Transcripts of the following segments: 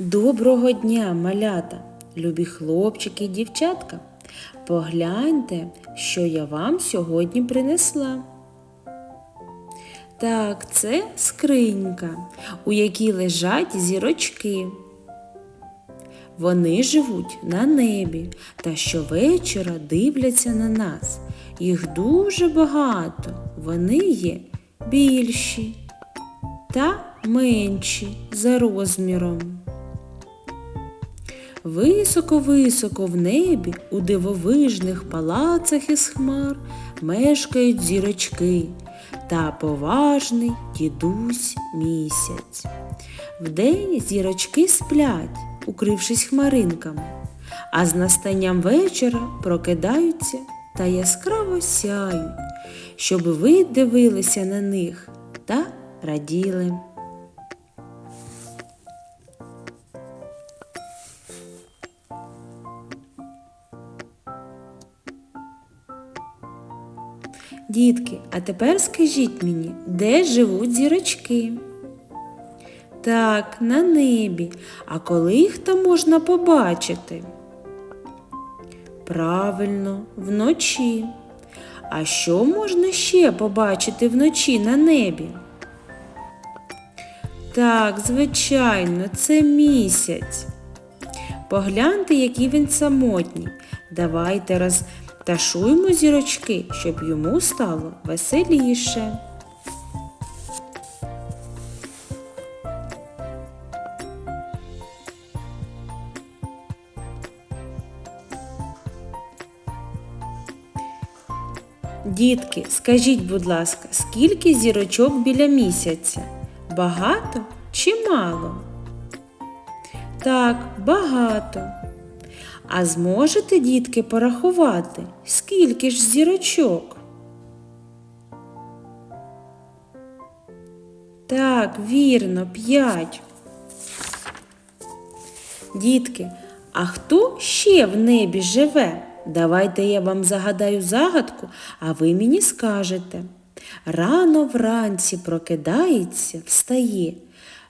Доброго дня, малята, любі хлопчики і дівчатка. Погляньте, що я вам сьогодні принесла. Так, це скринька, у якій лежать зірочки. Вони живуть на небі та щовечора дивляться на нас. Їх дуже багато. Вони є більші та менші за розміром. Високо-високо в небі у дивовижних палацах із хмар мешкають зірочки та поважний дідусь місяць. Вдень зірочки сплять, укрившись хмаринками, а з настанням вечора прокидаються та яскраво сяють, щоб ви дивилися на них та раділи. Дітки, а тепер скажіть мені, де живуть зірочки? Так, на небі. А коли їх там можна побачити? Правильно, вночі. А що можна ще побачити вночі на небі? Так, звичайно, це місяць. Погляньте, який він самотній. Давайте розташуємо зірочки, щоб йому стало веселіше. Дітки, скажіть, будь ласка, скільки зірочок біля місяця? Багато чи мало? Так, багато. А зможете, дітки, порахувати, скільки ж зірочок? Так, вірно, п'ять. Дітки, а хто ще в небі живе? Давайте я вам загадаю загадку, а ви мені скажете. Рано вранці прокидається, встає,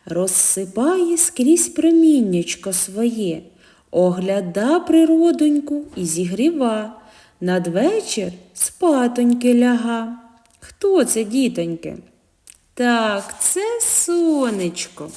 розсипає скрізь проміннячко своє, огляда природоньку і зігріва, надвечір спатоньки ляга. Хто це, дітоньки? Так, це сонечко.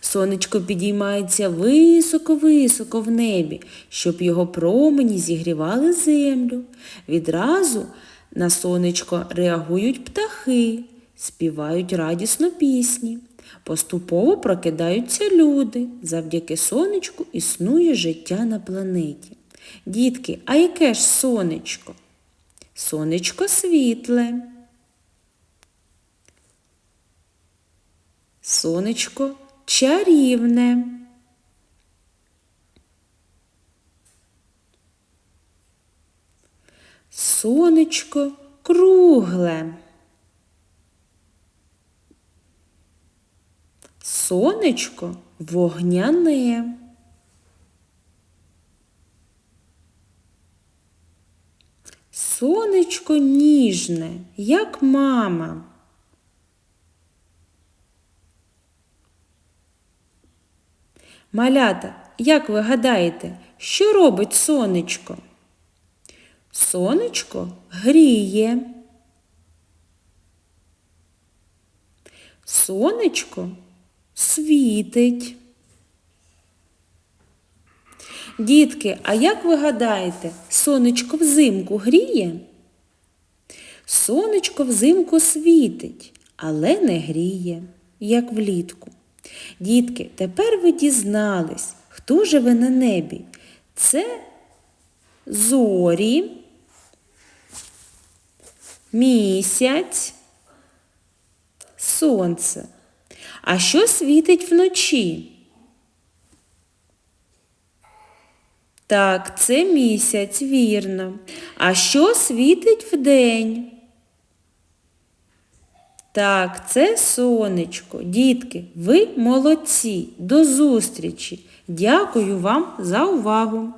Сонечко підіймається високо-високо в небі, щоб його промені зігрівали землю. Відразу на сонечко реагують птахи, співають радісно пісні. Поступово прокидаються люди. Завдяки сонечку існує життя на планеті. Дітки, а яке ж сонечко? Сонечко світле. Сонечко чарівне. Сонечко кругле. Сонечко вогняне. Сонечко ніжне, як мама. Малята, як ви гадаєте, що робить сонечко? Сонечко гріє. Сонечко світить. Дітки, а як ви гадаєте, сонечко взимку гріє? Сонечко взимку світить, але не гріє, як влітку. Дітки, тепер ви дізнались, хто живе на небі. Це зорі, місяць, сонце. А що світить вночі? Так, це місяць, вірно. А що світить вдень? Так, це сонечко. Дітки, ви молодці. До зустрічі. Дякую вам за увагу.